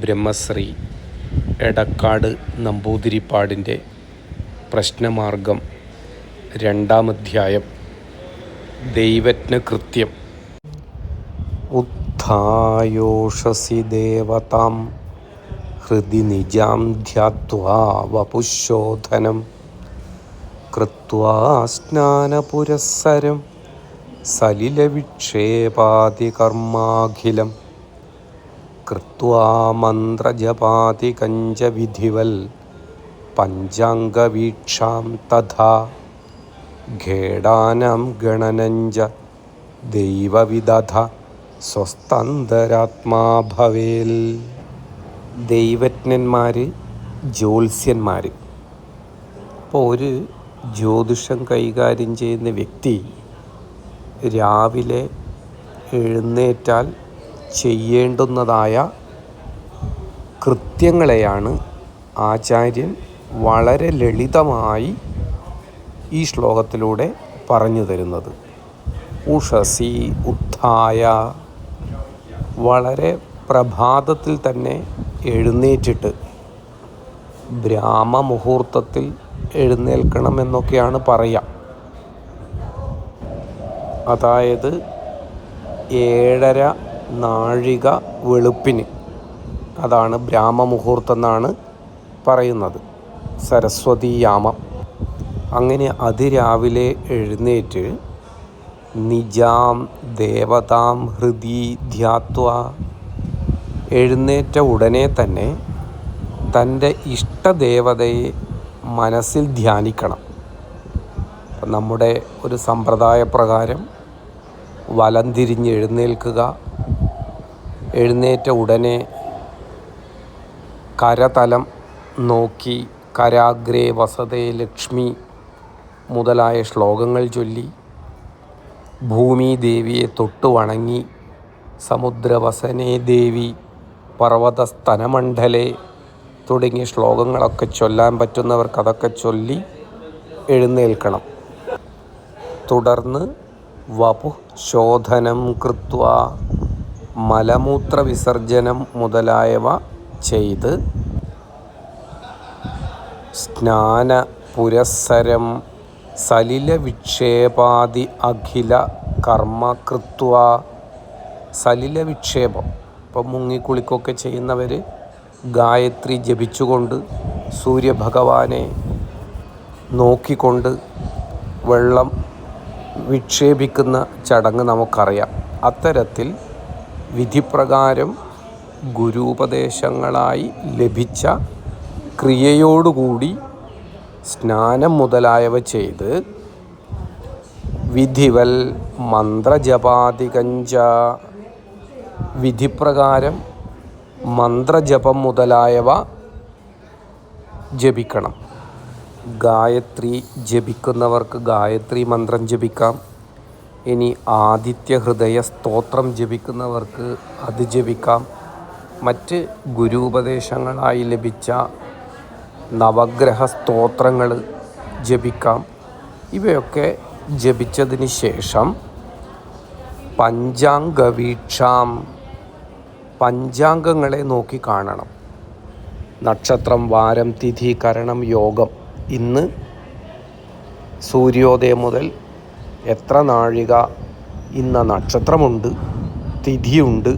ബ്രഹ്മശ്രീ എടക്കാട് നമ്പൂതിരിപ്പാടിന്റെ പ്രശ്നമാർഗം രണ്ടാമധ്യായം ദൈവജ്ഞകൃത്യം. ഉത്ഥായോഷസി ദേവതാം ഹൃദി നിജാം ധ്യാത്വാ വപുശോധനം. കൃത്വാ സ്നാനപുരസ്സരം സലിലവിക്ഷേപാതികർമാഖിലം. കൃത്വാ മന്ത്രജപാതികഞ്ച വിധിവൽ പഞ്ചാംഗവീക്ഷാം തഥാ ഖേടാനം ഗണനഞ്ച ദൈവവിദധ സ്വസ്ഥന്തരാത്മാ ഭവേൽ. ദൈവജ്ഞന്മാർ ജ്യോത്സ്യന്മാർ ഇപ്പോൾ ഒരു ജ്യോതിഷം കൈകാര്യം ചെയ്യുന്ന വ്യക്തി രാവിലെ എഴുന്നേറ്റാൽ ചെയ്യേണ്ടുന്നതായ കൃത്യങ്ങളെയാണ് ആചാര്യൻ വളരെ ലളിതമായി ഈ ശ്ലോകത്തിലൂടെ പറഞ്ഞു തരുന്നത്. ഉഷസി ഉത്ഥായ. വളരെ പ്രഭാതത്തിൽ തന്നെ എഴുന്നേറ്റിട്ട് ബ്രാഹ്മമുഹൂർത്തത്തിൽ എഴുന്നേൽക്കണമെന്നൊക്കെയാണ് പറയുക. അതായത് ഏഴര നാഴിക വെളുപ്പിന്. അതാണ് ബ്രാഹ്മമുഹൂർത്തം എന്നാണ് പറയുന്നത്. സരസ്വതി യാമം. അങ്ങനെ അതിരാവിലെ എഴുന്നേറ്റ് നിജാം ദേവതാം ഹൃദി ധ്യാത്വ. എഴുന്നേറ്റ ഉടനെ തന്നെ തന്റെ ഇഷ്ടദേവതയെ മനസ്സിൽ ധ്യാനിക്കണം. നമ്മുടെ ഒരു സമ്പ്രദായ പ്രകാരം വലം തിരിഞ്ഞ് എഴുന്നേൽക്കുക. എഴുന്നേറ്റ ഉടനെ കരതലം നോക്കി കരാഗ്രേ വസതേ ലക്ഷ്മി മുതലായ ശ്ലോകങ്ങൾ ചൊല്ലി ഭൂമി ദേവിയെ തൊട്ടു വണങ്ങി സമുദ്രവസനേ ദേവി പർവതസ്തനമണ്ഡലേ തുടങ്ങിയ ശ്ലോകങ്ങളൊക്കെ ചൊല്ലാൻ പറ്റുന്നവർക്ക് അതൊക്കെ ചൊല്ലി എഴുന്നേൽക്കണം. തുടർന്ന് വപു ശോധനം കൃത്വ മലമൂത്ര വിസർജനം മുതലായവ ചെയ്ത് സ്നാന പുരസ്സരം സലില വിക്ഷേപാദി അഖില കർമ്മ കൃത്വ. സലില വിക്ഷേപം ഇപ്പം മുങ്ങിക്കുളിക്കൊക്കെ ചെയ്യുന്നവർ ഗായത്രി ജപിച്ചുകൊണ്ട് സൂര്യഭഗവാനെ നോക്കിക്കൊണ്ട് വെള്ളം വിക്ഷേപിക്കുന്ന ചടങ്ങ് നമുക്കറിയാം. അത്തരത്തിൽ വിധിപ്രകാരം ഗുരുപദേശങ്ങളായി ലഭിച്ച ക്രിയയോടുകൂടി സ്നാനം മുതലായവ ചെയ്ത് വിധിവൽ മന്ത്രജപാതികഞ്ച. വിധിപ്രകാരം മന്ത്രജപം മുതലായവ ജപിക്കണം. ഗായത്രി ജപിക്കുന്നവർക്ക് ഗായത്രി മന്ത്രം ജപിക്കാം. ഇനി ആദിത്യ ഹൃദയ സ്തോത്രം ജപിക്കുന്നവർക്ക് അത് ജപിക്കാം. മറ്റ് ഗുരുപദേശങ്ങളായി ലഭിച്ച നവഗ്രഹ സ്തോത്രങ്ങൾ ജപിക്കാം. ഇവയൊക്കെ ജപിച്ചതിന് ശേഷം പഞ്ചാംഗവീക്ഷാം പഞ്ചാംഗങ്ങളെ നോക്കി കാണണം. നക്ഷത്രം വാരം തിഥി കരണം യോഗം ഇന്ന് സൂര്യോദയം മുതൽ എത്ര നാഴിക ഇന്ന നക്ഷത്രമുണ്ട് തിഥിയുണ്ട്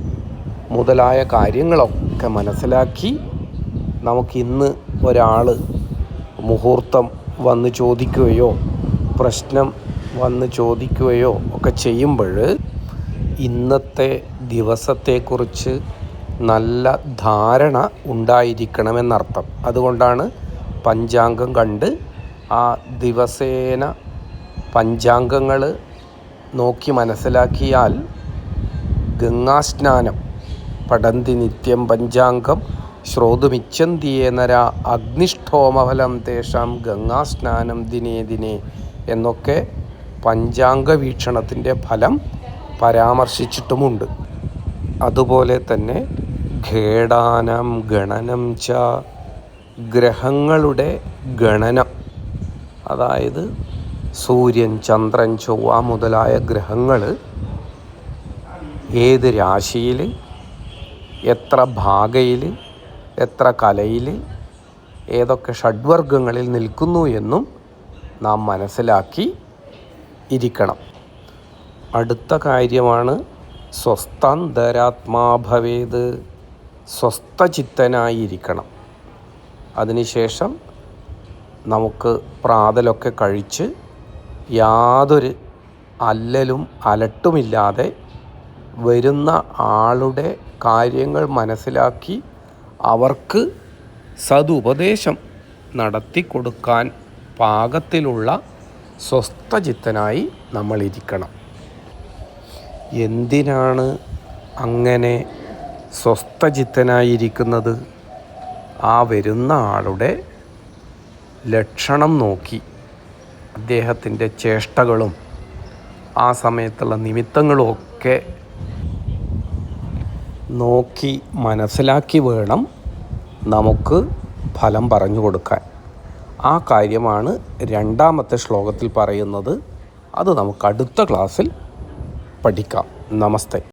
മുതലായ കാര്യങ്ങളൊക്കെ മനസ്സിലാക്കി നമുക്കിന്ന് ഒരാൾ മുഹൂർത്തം വന്ന് ചോദിക്കുകയോ പ്രശ്നം വന്ന് ചോദിക്കുകയോ ഒക്കെ ചെയ്യുമ്പോൾ ഇന്നത്തെ ദിവസത്തെക്കുറിച്ച് നല്ല ധാരണ ഉണ്ടായിരിക്കണമെന്നർത്ഥം. അതുകൊണ്ടാണ് പഞ്ചാംഗം കണ്ട് ആ ദിവസേന പഞ്ചാംഗങ്ങൾ നോക്കി മനസ്സിലാക്കിയാൽ ഗംഗാസ്നാനം പടന്തി നിത്യം പഞ്ചാംഗം ശ്രോതുമിച്ചന്തിയേനര അഗ്നിഷ്ഠോമഫലം തേഷാം ഗംഗാസ്നാനം ദിനേ ദിനേ എന്നൊക്കെ പഞ്ചാംഗ വീക്ഷണത്തിന്റെ ഫലം പരാമർശിച്ചിട്ടുമുണ്ട്. അതുപോലെ തന്നെ ഖേടാനം ഗണനം ച ഗ്രഹങ്ങളുടെ ഗണനം. അതായത് സൂര്യൻ ചന്ദ്രൻ ചൊവ്വ മുതലായ ഗ്രഹങ്ങൾ ഏത് രാശിയിൽ എത്ര ഭാഗയിൽ എത്ര കലയിൽ ഏതൊക്കെ ഷഡ്വർഗങ്ങളിൽ നിൽക്കുന്നു എന്നും നാം മനസ്സിലാക്കി ഇരിക്കണം. അടുത്ത കാര്യമാണ് സ്വസ്ഥാന്തരാത്മാഭവേത് സ്വസ്ഥചിത്തനായിരിക്കണം. അതിനുശേഷം നമുക്ക് പ്രാതലൊക്കെ കഴിച്ച് യാതൊരു അല്ലലും അലട്ടുമില്ലാതെ വരുന്ന ആളുടെ കാര്യങ്ങൾ മനസ്സിലാക്കി അവർക്ക് സതുപദേശം നടത്തി കൊടുക്കാൻ പാകത്തിലുള്ള സ്വസ്ഥചിത്തനായി നമ്മളിരിക്കണം. എന്തിനാണ് അങ്ങനെ സ്വസ്ഥചിത്തനായിരിക്കുന്നത്? ആ വരുന്ന ആളുടെ ലക്ഷണം നോക്കി. അദ്ദേഹത്തിന്റെ ചേഷ്ടകളും ആ സമയത്തുള്ള നിമിത്തങ്ങളും ഒക്കെ നോക്കി മനസ്സിലാക്കി വേണം നമുക്ക് ഫലം പറഞ്ഞു കൊടുക്കാൻ. ആ കാര്യമാണ് രണ്ടാമത്തെ ശ്ലോകത്തിൽ പറയുന്നത്. അത് നമുക്ക് അടുത്ത ക്ലാസ്സിൽ പഠിക്കാം. നമസ്തേ.